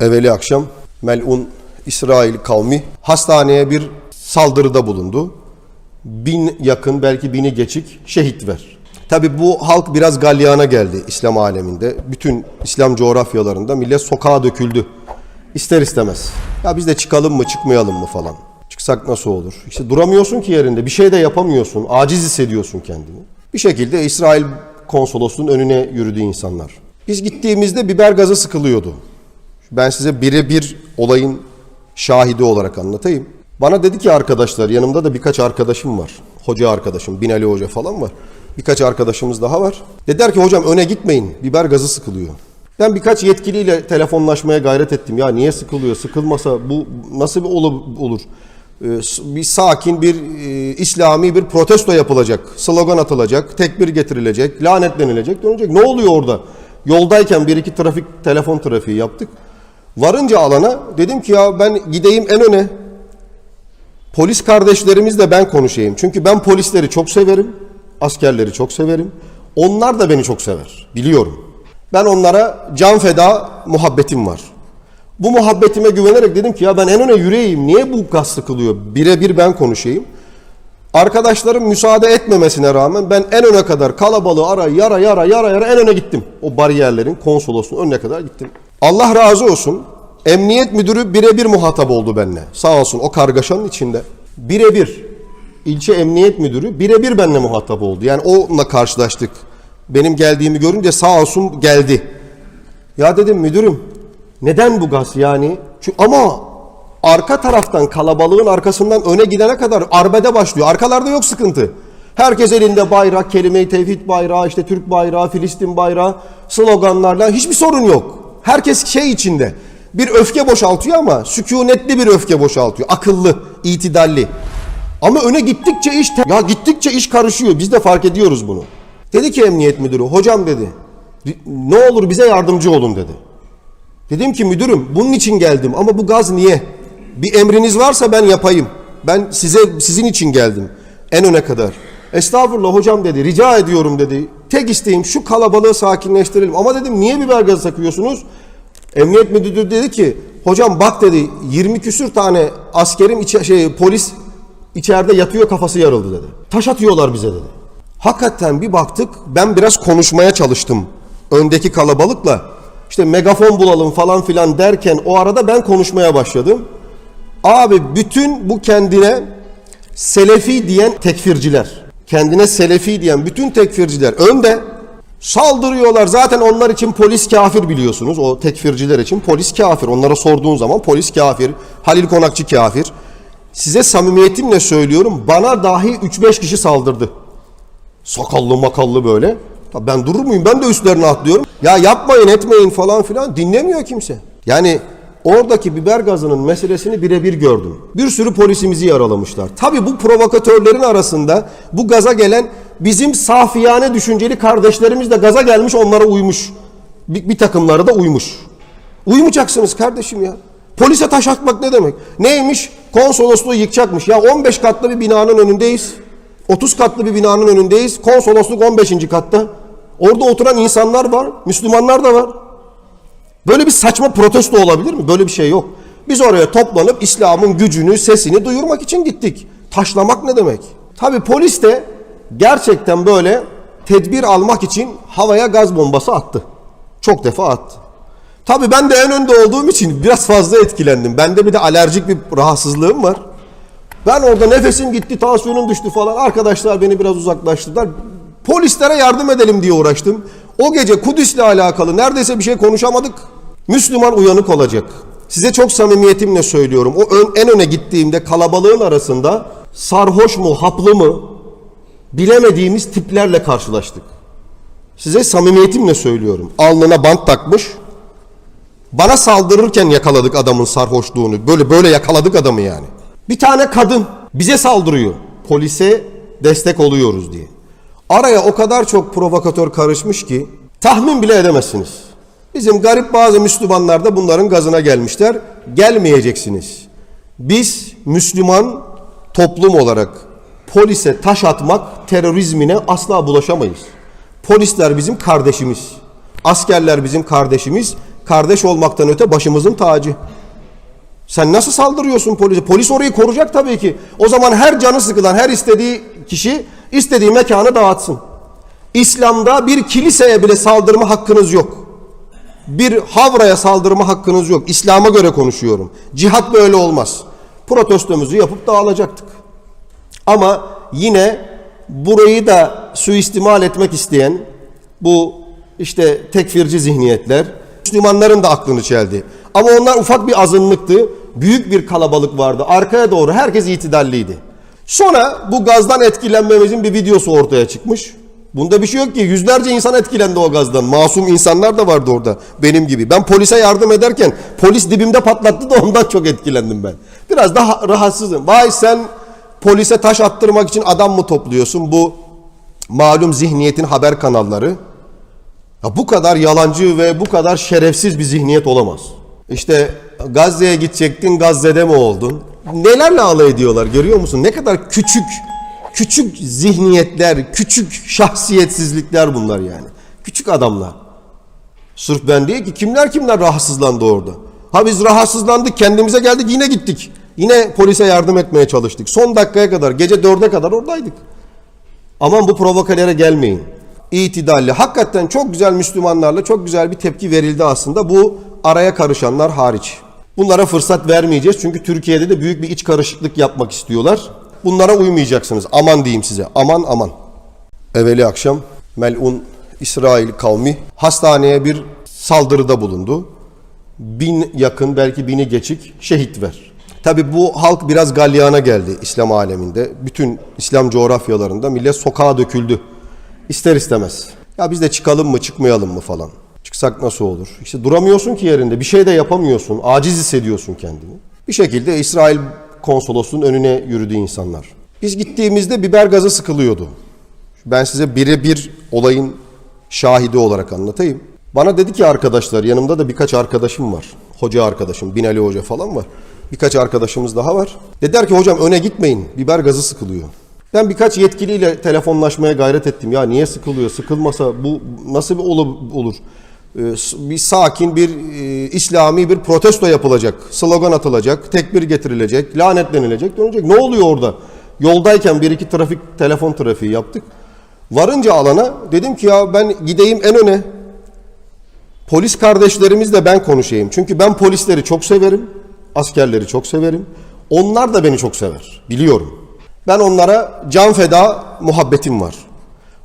Evveli akşam melun İsrail kavmi hastaneye bir saldırıda bulundu. Bin yakın belki bini geçik şehit ver. Tabi bu halk biraz galyana geldi İslam aleminde. Bütün İslam coğrafyalarında millet sokağa döküldü. İster istemez. Ya biz de çıkalım mı çıkmayalım mı falan. Çıksak nasıl olur? İşte duramıyorsun ki yerinde. Bir şey de yapamıyorsun. Aciz hissediyorsun kendini. Bir şekilde İsrail konsolosluğunun önüne yürüdü insanlar. Biz gittiğimizde biber gazı sıkılıyordu. Ben size birebir olayın şahidi olarak anlatayım. Bana dedi ki arkadaşlar yanımda da birkaç arkadaşım var. Hoca arkadaşım, Binali Hoca falan var. Birkaç arkadaşımız daha var. Dediler ki hocam öne gitmeyin. Biber gazı sıkılıyor. Ben birkaç yetkiliyle telefonlaşmaya gayret ettim. Ya niye sıkılıyor? Sıkılmasa bu nasıl bir olur? Ee, bir sakin bir e, İslami bir protesto yapılacak. Slogan atılacak, tekbir getirilecek, lanetlenilecek, dönecek. Ne oluyor orada? Yoldayken bir iki trafik telefon trafiği yaptık. Varınca alana dedim ki ya ben gideyim en öne. Polis kardeşlerimizle ben konuşayım. Çünkü ben polisleri çok severim. Askerleri çok severim. Onlar da beni çok sever. Biliyorum. Ben onlara can feda muhabbetim var. Bu muhabbetime güvenerek dedim ki ya ben en öne yürüyeyim. Niye bu gaz sıkılıyor? Birebir ben konuşayım. Arkadaşlarım müsaade etmemesine rağmen ben en öne kadar kalabalığı ara yara yara yara yara en öne gittim. O bariyerlerin konsolosunun önüne kadar gittim. Allah razı olsun. Emniyet müdürü birebir muhatap oldu benimle. Sağ olsun o kargaşanın içinde. Birebir ilçe emniyet müdürü birebir benimle muhatap oldu. Yani onunla karşılaştık. Benim geldiğimi görünce sağ olsun geldi. Ya dedim müdürüm neden bu gaz yani? Çünkü ama arka taraftan kalabalığın arkasından öne gidene kadar arbede başlıyor. Arkalarda yok sıkıntı. Herkes elinde bayrak, kelime-i tevhid bayrağı, işte Türk bayrağı, Filistin bayrağı, sloganlarla hiçbir sorun yok. Herkes şey içinde. Bir öfke boşaltıyor ama sükunetli bir öfke boşaltıyor. Akıllı, itidalli. Ama öne gittikçe iş ya gittikçe iş karışıyor. Biz de fark ediyoruz bunu. Dedi ki emniyet müdürü, hocam dedi. Ne olur bize yardımcı olun dedi. Dedim ki müdürüm bunun için geldim ama bu gaz niye? Bir emriniz varsa ben yapayım. Ben size sizin için geldim. En öne kadar. Estağfurullah hocam dedi. Rica ediyorum dedi. Tek isteğim şu kalabalığı sakinleştirelim. Ama dedim niye biber gazı takıyorsunuz? Emniyet müdürü dedi ki hocam bak dedi 20 küsür tane askerin içe, şey polis içeride yatıyor kafası yarıldı dedi. Taş atıyorlar bize dedi. Hakikaten bir baktık ben biraz konuşmaya çalıştım öndeki kalabalıkla. İşte megafon bulalım falan filan derken o arada ben konuşmaya başladım. Abi bütün bu kendine Selefi diyen tekfirciler, kendine Selefi diyen bütün tekfirciler önde saldırıyorlar. Zaten onlar için polis kafir biliyorsunuz. O tekfirciler için polis kafir. Onlara sorduğun zaman polis kafir, Halil Konakçı kafir. Size samimiyetimle söylüyorum bana dahi 3-5 kişi saldırdı. Sakallı makallı böyle. Ben durur muyum? Ben de üstlerine atlıyorum. Ya yapmayın etmeyin falan filan dinlemiyor kimse. Yani oradaki biber gazının meselesini birebir gördüm. Bir sürü polisimizi yaralamışlar. Tabii bu provokatörlerin arasında bu gaza gelen bizim safiyane düşünceli kardeşlerimiz de gaza gelmiş onlara uymuş. Bir, bir takımları da uymuş. Uymayacaksınız kardeşim ya. Polise taş atmak ne demek? Neymiş? Konsolosluğu yıkacakmış. Ya 15 katlı bir binanın önündeyiz. 30 katlı bir binanın önündeyiz. Konsolosluk 15. katta. Orada oturan insanlar var. Müslümanlar da var. Böyle bir saçma protesto olabilir mi? Böyle bir şey yok. Biz oraya toplanıp İslam'ın gücünü, sesini duyurmak için gittik. Taşlamak ne demek? Tabi polis de gerçekten böyle tedbir almak için havaya gaz bombası attı. Çok defa attı. Tabii ben de en önde olduğum için biraz fazla etkilendim. Bende bir de alerjik bir rahatsızlığım var. Ben orada nefesim gitti, tansiyonum düştü falan. Arkadaşlar beni biraz uzaklaştırdılar. Polislere yardım edelim diye uğraştım. O gece Kudüs'le alakalı neredeyse bir şey konuşamadık. Müslüman uyanık olacak. Size çok samimiyetimle söylüyorum. O ön, en öne gittiğimde kalabalığın arasında sarhoş mu, haplı mı bilemediğimiz tiplerle karşılaştık. Size samimiyetimle söylüyorum. Alnına bant takmış. Bana saldırırken yakaladık adamın sarhoşluğunu. Böyle böyle yakaladık adamı yani. Bir tane kadın bize saldırıyor. Polise destek oluyoruz diye. Araya o kadar çok provokatör karışmış ki tahmin bile edemezsiniz. Bizim garip bazı Müslümanlar da bunların gazına gelmişler. Gelmeyeceksiniz. Biz Müslüman toplum olarak polise taş atmak terörizmine asla bulaşamayız. Polisler bizim kardeşimiz. Askerler bizim kardeşimiz. kardeş olmaktan öte başımızın tacı. Sen nasıl saldırıyorsun polise? Polis orayı koruyacak tabii ki. O zaman her canı sıkılan, her istediği kişi istediği mekanı dağıtsın. İslam'da bir kiliseye bile saldırma hakkınız yok. Bir havraya saldırma hakkınız yok. İslam'a göre konuşuyorum. Cihat böyle olmaz. Protestomuzu yapıp dağılacaktık. Ama yine burayı da suistimal etmek isteyen bu işte tekfirci zihniyetler Müslümanların da aklını çeldi. Ama onlar ufak bir azınlıktı. Büyük bir kalabalık vardı. Arkaya doğru herkes itidalliydi. Sonra bu gazdan etkilenmemizin bir videosu ortaya çıkmış. Bunda bir şey yok ki. Yüzlerce insan etkilendi o gazdan. Masum insanlar da vardı orada benim gibi. Ben polise yardım ederken polis dibimde patlattı da ondan çok etkilendim ben. Biraz daha rahatsızım. Vay sen polise taş attırmak için adam mı topluyorsun? Bu malum zihniyetin haber kanalları. Ya bu kadar yalancı ve bu kadar şerefsiz bir zihniyet olamaz. İşte Gazze'ye gidecektin, Gazze'de mi oldun? Nelerle alay ediyorlar görüyor musun? Ne kadar küçük, küçük zihniyetler, küçük şahsiyetsizlikler bunlar yani. Küçük adamlar. Sırf ben değil ki kimler kimler rahatsızlandı orada. Ha biz rahatsızlandık kendimize geldik yine gittik. Yine polise yardım etmeye çalıştık. Son dakikaya kadar gece dörde kadar oradaydık. Aman bu provokalere gelmeyin. İtidalli. Hakikaten çok güzel Müslümanlarla çok güzel bir tepki verildi aslında. Bu araya karışanlar hariç. Bunlara fırsat vermeyeceğiz. Çünkü Türkiye'de de büyük bir iç karışıklık yapmak istiyorlar. Bunlara uymayacaksınız. Aman diyeyim size. Aman aman. Evveli akşam melun İsrail kavmi hastaneye bir saldırıda bulundu. Bin yakın belki bini geçik şehit ver. Tabi bu halk biraz galyana geldi İslam aleminde. Bütün İslam coğrafyalarında millet sokağa döküldü. İster istemez. Ya biz de çıkalım mı çıkmayalım mı falan. Çıksak nasıl olur? İşte duramıyorsun ki yerinde. Bir şey de yapamıyorsun. Aciz hissediyorsun kendini. Bir şekilde İsrail konsolosluğunun önüne yürüdü insanlar. Biz gittiğimizde biber gazı sıkılıyordu. Ben size birebir olayın şahidi olarak anlatayım. Bana dedi ki arkadaşlar yanımda da birkaç arkadaşım var. Hoca arkadaşım, Binali Hoca falan var. Birkaç arkadaşımız daha var. Dediler ki hocam öne gitmeyin. Biber gazı sıkılıyor. Ben birkaç yetkiliyle telefonlaşmaya gayret ettim. Ya niye sıkılıyor? Sıkılmasa bu nasıl bir ol- olur? Ee, bir sakin bir e, İslami bir protesto yapılacak. Slogan atılacak, tekbir getirilecek, lanetlenilecek, dönecek. Ne oluyor orada? Yoldayken bir iki trafik telefon trafiği yaptık. Varınca alana dedim ki ya ben gideyim en öne. Polis kardeşlerimizle ben konuşayım. Çünkü ben polisleri çok severim. Askerleri çok severim. Onlar da beni çok sever. Biliyorum. Ben onlara can feda muhabbetim var.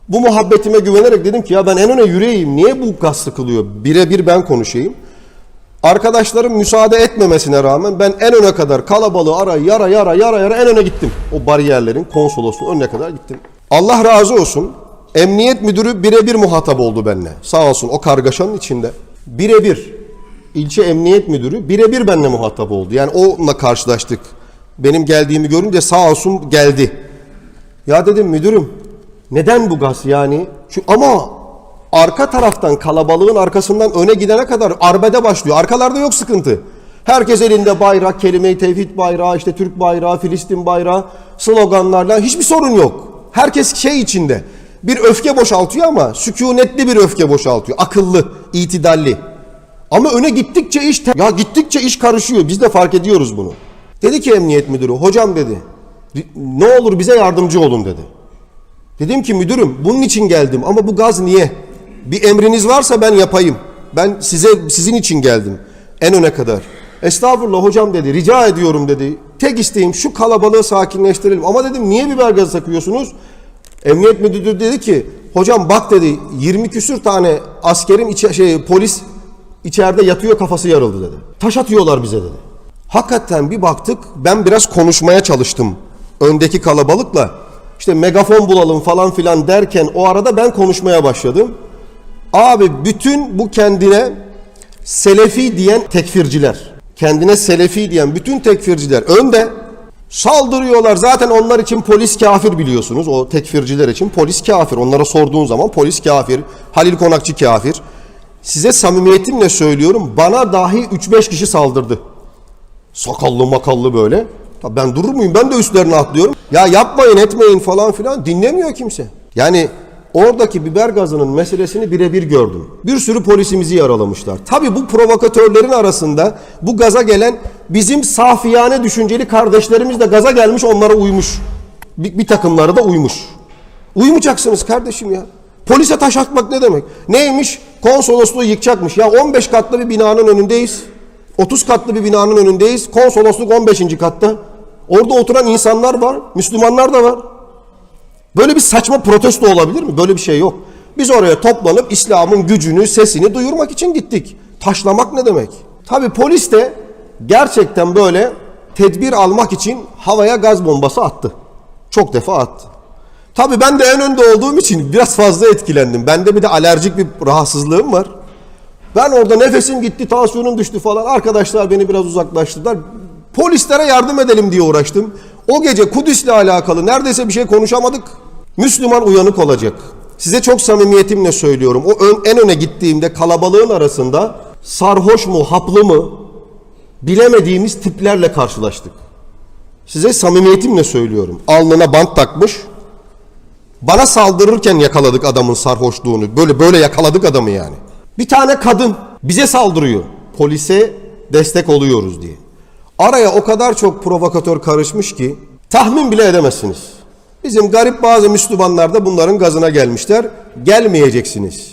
Bu muhabbetime güvenerek dedim ki ya ben en öne yürüyeyim. Niye bu gaz sıkılıyor? Birebir ben konuşayım. Arkadaşlarım müsaade etmemesine rağmen ben en öne kadar kalabalığı ara yara yara yara yara en öne gittim. O bariyerlerin konsolosluğun önüne kadar gittim. Allah razı olsun. Emniyet müdürü birebir muhatap oldu benimle. Sağ olsun o kargaşanın içinde. Birebir ilçe emniyet müdürü birebir benimle muhatap oldu. Yani onunla karşılaştık. Benim geldiğimi görünce sağ olsun geldi. Ya dedim müdürüm neden bu gaz yani? Şu, ama arka taraftan kalabalığın arkasından öne gidene kadar arbede başlıyor. Arkalarda yok sıkıntı. Herkes elinde bayrak, kelime-i tevhid bayrağı, işte Türk bayrağı, Filistin bayrağı, sloganlarla hiçbir sorun yok. Herkes şey içinde. Bir öfke boşaltıyor ama sükunetli bir öfke boşaltıyor. Akıllı, itidalli. Ama öne gittikçe iş ya gittikçe iş karışıyor. Biz de fark ediyoruz bunu. Dedi ki emniyet müdürü, hocam dedi. Ne olur bize yardımcı olun dedi. Dedim ki müdürüm bunun için geldim ama bu gaz niye? Bir emriniz varsa ben yapayım. Ben size sizin için geldim. En öne kadar. Estağfurullah hocam dedi. Rica ediyorum dedi. Tek isteğim şu kalabalığı sakinleştirelim. Ama dedim niye biber gazı takıyorsunuz? Emniyet müdürü dedi ki hocam bak dedi 20 küsür tane askerin içe, şey polis içeride yatıyor kafası yarıldı dedi. Taş atıyorlar bize dedi. Hakikaten bir baktık ben biraz konuşmaya çalıştım öndeki kalabalıkla. İşte megafon bulalım falan filan derken o arada ben konuşmaya başladım. Abi bütün bu kendine Selefi diyen tekfirciler, kendine Selefi diyen bütün tekfirciler önde saldırıyorlar. Zaten onlar için polis kafir biliyorsunuz. O tekfirciler için polis kafir. Onlara sorduğun zaman polis kafir, Halil Konakçı kafir. Size samimiyetimle söylüyorum bana dahi 3-5 kişi saldırdı. Sakallı makallı böyle. Tabii ben durur muyum? Ben de üstlerine atlıyorum. Ya yapmayın etmeyin falan filan dinlemiyor kimse. Yani oradaki biber gazının meselesini birebir gördüm. Bir sürü polisimizi yaralamışlar. Tabi bu provokatörlerin arasında bu gaza gelen bizim safiyane düşünceli kardeşlerimiz de gaza gelmiş onlara uymuş. Bir, bir takımları da uymuş. Uymayacaksınız kardeşim ya. Polise taş atmak ne demek? Neymiş? Konsolosluğu yıkacakmış. Ya 15 katlı bir binanın önündeyiz. 30 katlı bir binanın önündeyiz. Konsolosluk 15. katta. Orada oturan insanlar var. Müslümanlar da var. Böyle bir saçma protesto olabilir mi? Böyle bir şey yok. Biz oraya toplanıp İslam'ın gücünü, sesini duyurmak için gittik. Taşlamak ne demek? Tabi polis de gerçekten böyle tedbir almak için havaya gaz bombası attı. Çok defa attı. Tabi ben de en önde olduğum için biraz fazla etkilendim. Bende bir de alerjik bir rahatsızlığım var. Ben orada nefesim gitti, tansiyonum düştü falan. Arkadaşlar beni biraz uzaklaştırdılar. Polislere yardım edelim diye uğraştım. O gece Kudüs'le alakalı neredeyse bir şey konuşamadık. Müslüman uyanık olacak. Size çok samimiyetimle söylüyorum. O ön- en öne gittiğimde kalabalığın arasında sarhoş mu, haplı mı bilemediğimiz tiplerle karşılaştık. Size samimiyetimle söylüyorum. Alnına bant takmış. Bana saldırırken yakaladık adamın sarhoşluğunu. Böyle böyle yakaladık adamı yani. Bir tane kadın bize saldırıyor. Polise destek oluyoruz diye. Araya o kadar çok provokatör karışmış ki tahmin bile edemezsiniz. Bizim garip bazı Müslümanlar da bunların gazına gelmişler. Gelmeyeceksiniz.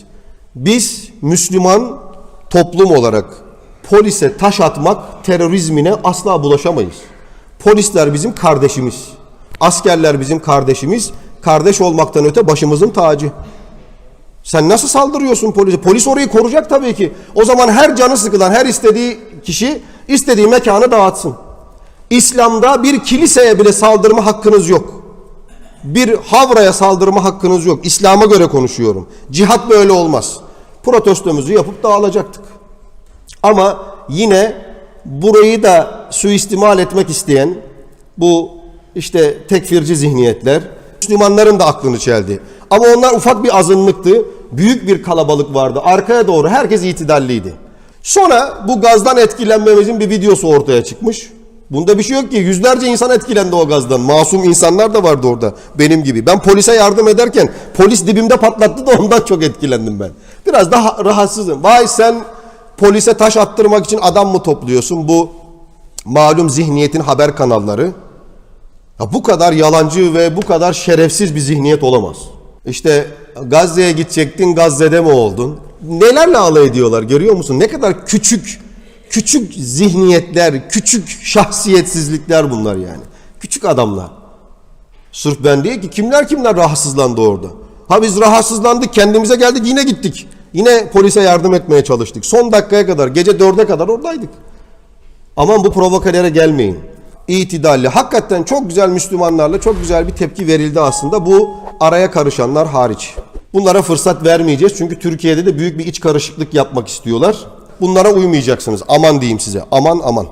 Biz Müslüman toplum olarak polise taş atmak terörizmine asla bulaşamayız. Polisler bizim kardeşimiz. Askerler bizim kardeşimiz. Kardeş olmaktan öte başımızın tacı. Sen nasıl saldırıyorsun polise? Polis orayı koruyacak tabii ki. O zaman her canı sıkılan, her istediği kişi istediği mekanı dağıtsın. İslam'da bir kiliseye bile saldırma hakkınız yok. Bir havraya saldırma hakkınız yok. İslam'a göre konuşuyorum. Cihat böyle olmaz. Protestomuzu yapıp dağılacaktık. Ama yine burayı da suistimal etmek isteyen bu işte tekfirci zihniyetler Müslümanların da aklını çeldi. Ama onlar ufak bir azınlıktı. Büyük bir kalabalık vardı. Arkaya doğru herkes itidalliydi. Sonra bu gazdan etkilenmemizin bir videosu ortaya çıkmış. Bunda bir şey yok ki. Yüzlerce insan etkilendi o gazdan. Masum insanlar da vardı orada. Benim gibi. Ben polise yardım ederken polis dibimde patlattı da ondan çok etkilendim ben. Biraz daha rahatsızım. Vay sen polise taş attırmak için adam mı topluyorsun? Bu malum zihniyetin haber kanalları. Ya bu kadar yalancı ve bu kadar şerefsiz bir zihniyet olamaz. İşte Gazze'ye gidecektin, Gazze'de mi oldun? Nelerle alay ediyorlar görüyor musun? Ne kadar küçük, küçük zihniyetler, küçük şahsiyetsizlikler bunlar yani. Küçük adamlar. Sırf ben değil ki kimler kimler rahatsızlandı orada. Ha biz rahatsızlandık kendimize geldik yine gittik. Yine polise yardım etmeye çalıştık. Son dakikaya kadar gece dörde kadar oradaydık. Aman bu provokalere gelmeyin. İtidalli. Hakikaten çok güzel Müslümanlarla çok güzel bir tepki verildi aslında. Bu araya karışanlar hariç. Bunlara fırsat vermeyeceğiz. Çünkü Türkiye'de de büyük bir iç karışıklık yapmak istiyorlar. Bunlara uymayacaksınız. Aman diyeyim size. Aman aman.